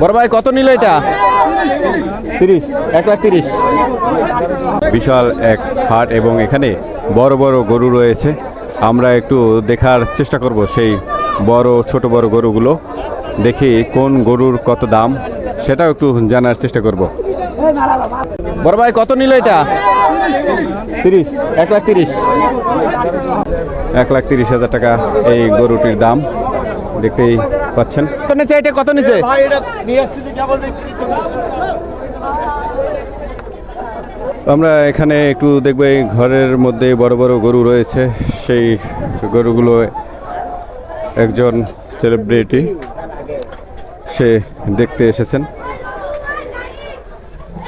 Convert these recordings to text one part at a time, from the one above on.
বড় ভাই কত নিল এটা? তিরিশ এক লাখ তিরিশ। বিশাল এক হাট এবং এখানে বড় বড় গরু রয়েছে। আমরা একটু দেখার চেষ্টা করব সেই বড় ছোট বড় গরুগুলো। দেখি কোন গরুর কত দাম সেটাও একটু জানার চেষ্টা করব। বড় ভাই কত নিল এটা? তিরিশ এক লাখ তিরিশ। এক লাখ তিরিশ হাজার টাকা এই গরুটির দাম। দেখতেই পাচ্ছেন? কত নিচে এটা কত নিচে আমরা এখানে একটু দেখব এই ঘরের মধ্যে বড় বড় গরু রয়েছে। সেই গরুগুলো একজন সেলিব্রিটি সে দেখতে এসেছেন।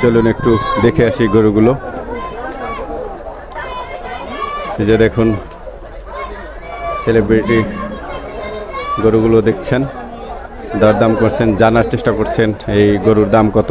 চলুন একটু দেখে আসি গরুগুলো। যে দেখুন সেলিব্রিটি গরুগুলো দেখছেন দরদাম করছেন জানার চেষ্টা করছেন এই গরুর দাম কত?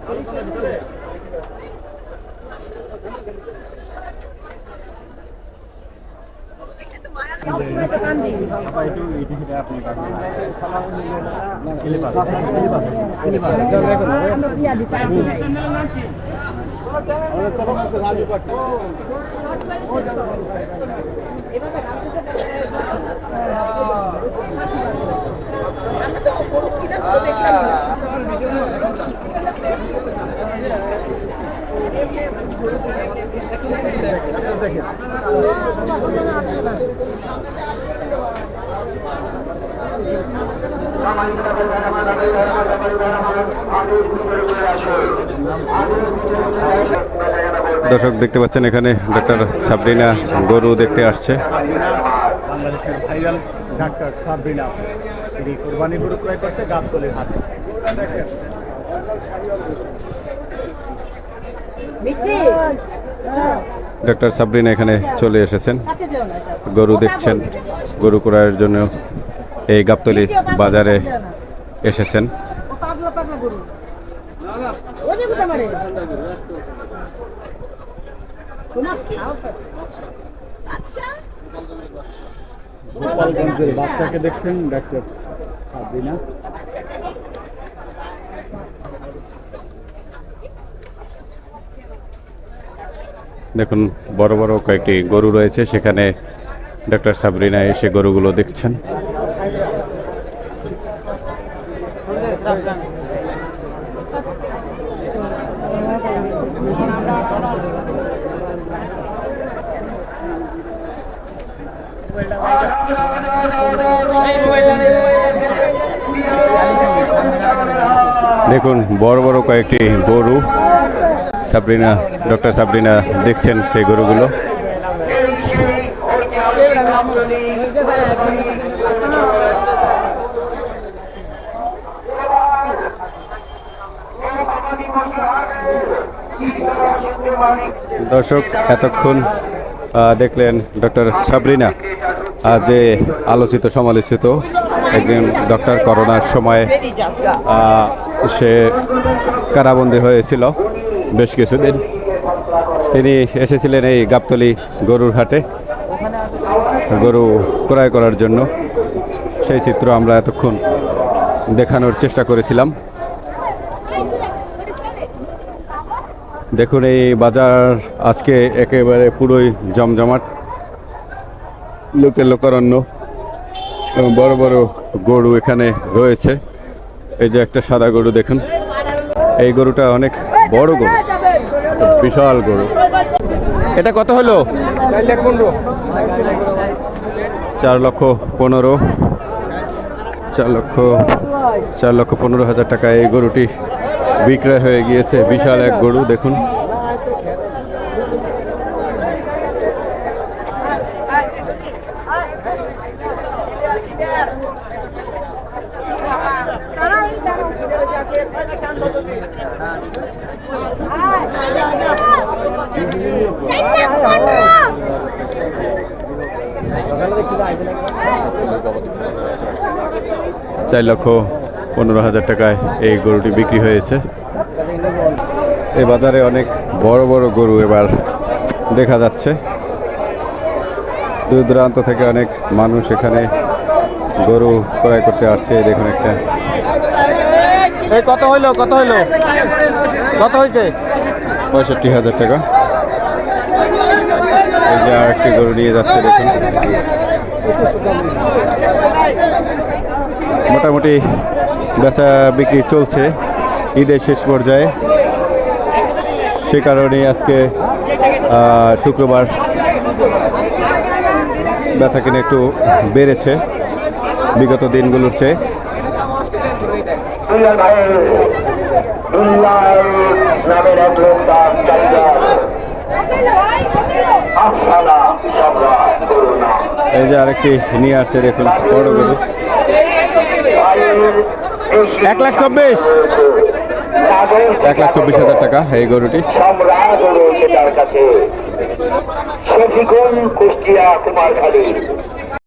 দেখলাম দর্শক, দেখতে পাচ্ছেন এখানে ডক্টর সাবরিনা গরু দেখতে আসছে। ডাক্তার সাবরিনা, তিনি কোরবানি গরু ক্রয় করতে গাবতলির হাতে। ডক্টর সাবরিনা এখানে চলে এসেছেন। গরু দেখছেন। গরু ক্রয়ের জন্য এই গাবতলি বাজারে এসেছেন। আচ্ছা গোপালগঞ্জের বাচ্চাকে দেখছেন ডাক্তার সাবরিনা। দেখুন, বড় বড় কয়েকটি গরু রয়েছে, সেখানে ডক্টর সাবরিনা এসে গরুগুলো দেখছেন। দেখুন, বড় বড় কয়েকটি গরু। সাবরিনা, ডক্টর সাবরিনা দেখছেন সেই গরুগুলো। দর্শক, এতক্ষণ দেখলেন ডক্টর সাবরিনা যে আলোচিত, সমালোচিত একজন ডক্টর করোনার সময় সে কারাবন্দী হয়েছিল। বেশ কিছুদিন তিনি এসেছিলেন এই গাবতলি গরুর হাটে। গরু ক্রয় করার জন্য। সেই চিত্র আমরা এতক্ষণ দেখানোর চেষ্টা করেছিলাম। দেখুন এই বাজার আজকে একেবারে পুরোই জমজমাট। লোকের লোকারণ্য বড় বড় গরু এখানে রয়েছে। এই যে একটা সাদা গরু দেখুন। এই গরুটা অনেক বড় গরু, বিশাল গরু। এটা কত হলো? চার লক্ষ পনেরো। চার লক্ষ চার লক্ষ পনেরো হাজার টাকা এই গরুটি বিক্রয় হয়ে গিয়েছে। বিশাল এক গরু, দেখুন। চার লক্ষ পনেরো হাজার টাকায় এই গরুটি বিক্রি হয়েছে। এই বাজারে অনেক বড় বড় গরু এবার দেখা যাচ্ছে। দূর দূরান্ত থেকে অনেক মানুষ এখানে গরু ক্রয় করতে আসছে। দেখুন একটা এই, কত হইল কত হইল? কত হয়েছে পঁয়ষট্টি হাজার টাকা। এই যে আর একটি গরু নিয়ে যাচ্ছে, দেখুন। মোটামুটি বেচা বিক্রি চলছে ঈদের শেষ পর্যায়ে। সে কারণে আজকে শুক্রবার বেচা কিনে একটু বেড়েছে। বিগত দিনগুলোর চেয়ে। দুলাল ভাইয়ের দুল্লাল নামের এক লোক এই যে আরেকটি নিয়ে আসছে, দেখুন, বড় গরু। এক লাখ চব্বিশ। এক লাখ চব্বিশ হাজার টাকা এই গরুটি। কুষ্টিয়া